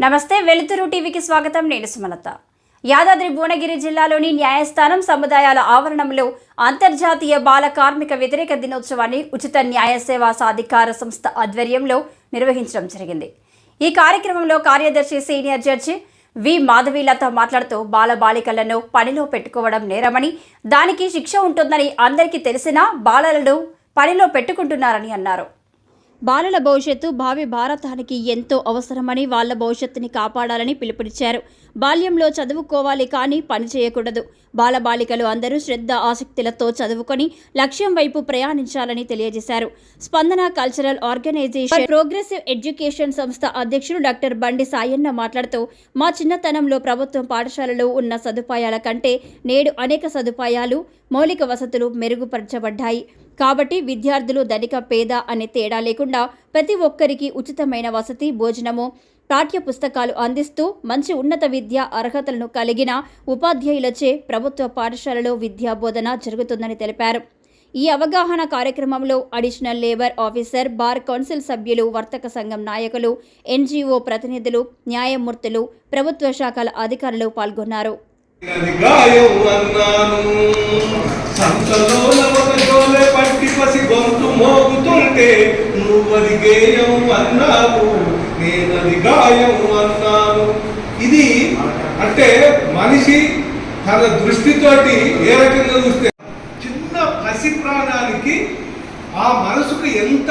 నమస్తే వెలుతురు టీవీకి స్వాగతం. నేను సుమలత. యాదాద్రి భువనగిరి జిల్లాలోని న్యాయస్థానం సముదాయాల ఆవరణంలో అంతర్జాతీయ బాల కార్మిక వ్యతిరేక దినోత్సవాన్ని ఉచిత న్యాయ సేవా సాధికార సంస్థ ఆధ్వర్యంలో నిర్వహించడం జరిగింది. ఈ కార్యక్రమంలో కార్యదర్శి సీనియర్ జడ్జి వి. మాధవీలత మాట్లాడుతూ బాల బాలికలను పనిలో పెట్టుకోవడం నేరమని దానికి శిక్ష ఉంటుందని అందరికీ తెలిసినా బాలలను పనిలో పెట్టుకుంటున్నారని అన్నారు. బాలల భవిష్యత్తు భావి భారతానికి ఎంతో అవసరమని వాళ్ళ భవిష్యత్తుని కాపాడాలని పిలుపునిచ్చారు. బాల్యంలో చదువుకోవాలి కానీ పని చేయకూడదు. బాలబాలికలు అందరూ శ్రద్ధ ఆసక్తులతో చదువుకొని లక్ష్యం వైపు ప్రయాణించాలని తెలియజేశారు. స్పందన కల్చరల్ ఆర్గనైజేషన్ ప్రోగ్రెసివ్ ఎడ్యుకేషన్ సంస్థ అధ్యక్షుడు డాక్టర్ బండి సాయన్న మాట్లాడుతూ మా చిన్నతనంలో ప్రభుత్వం పాఠశాలలో ఉన్న సదుపాయాల కంటే నేడు అనేక సదుపాయాలు మౌలిక వసతులు మెరుగుపరచబడ్డాయి. కాబట్టి విద్యార్థులు ధనిక పేద అనే తేడా లేకుండా ప్రతి ఒక్కరికి ఉచితమైన వసతి భోజనము పాఠ్య పుస్తకాలు అందిస్తూ మంచి ఉన్నత విద్య అర్హతలను కలిగిన ఉపాధ్యాయులచే ప్రభుత్వ పాఠశాలలో విద్యా బోధన జరుగుతుందని తెలిపారు. ఈ అవగాహన కార్యక్రమంలో additional labour officer bar council సభ్యులు వర్తక సంఘం నాయకులు ఎన్జీఓ ప్రతినిధులు న్యాయమూర్తులు ప్రభుత్వ శాఖల అధికారులు పాల్గొన్నారు. అంటే నువ్వది గేయం అన్నావు నేనది గాయం అన్నాను. ఇది అంటే మనిషి తన దృష్టితోటి ఏ రకంగా చూస్తే చిన్న పసి ప్రాణానికి ఆ మనసుకు ఎంత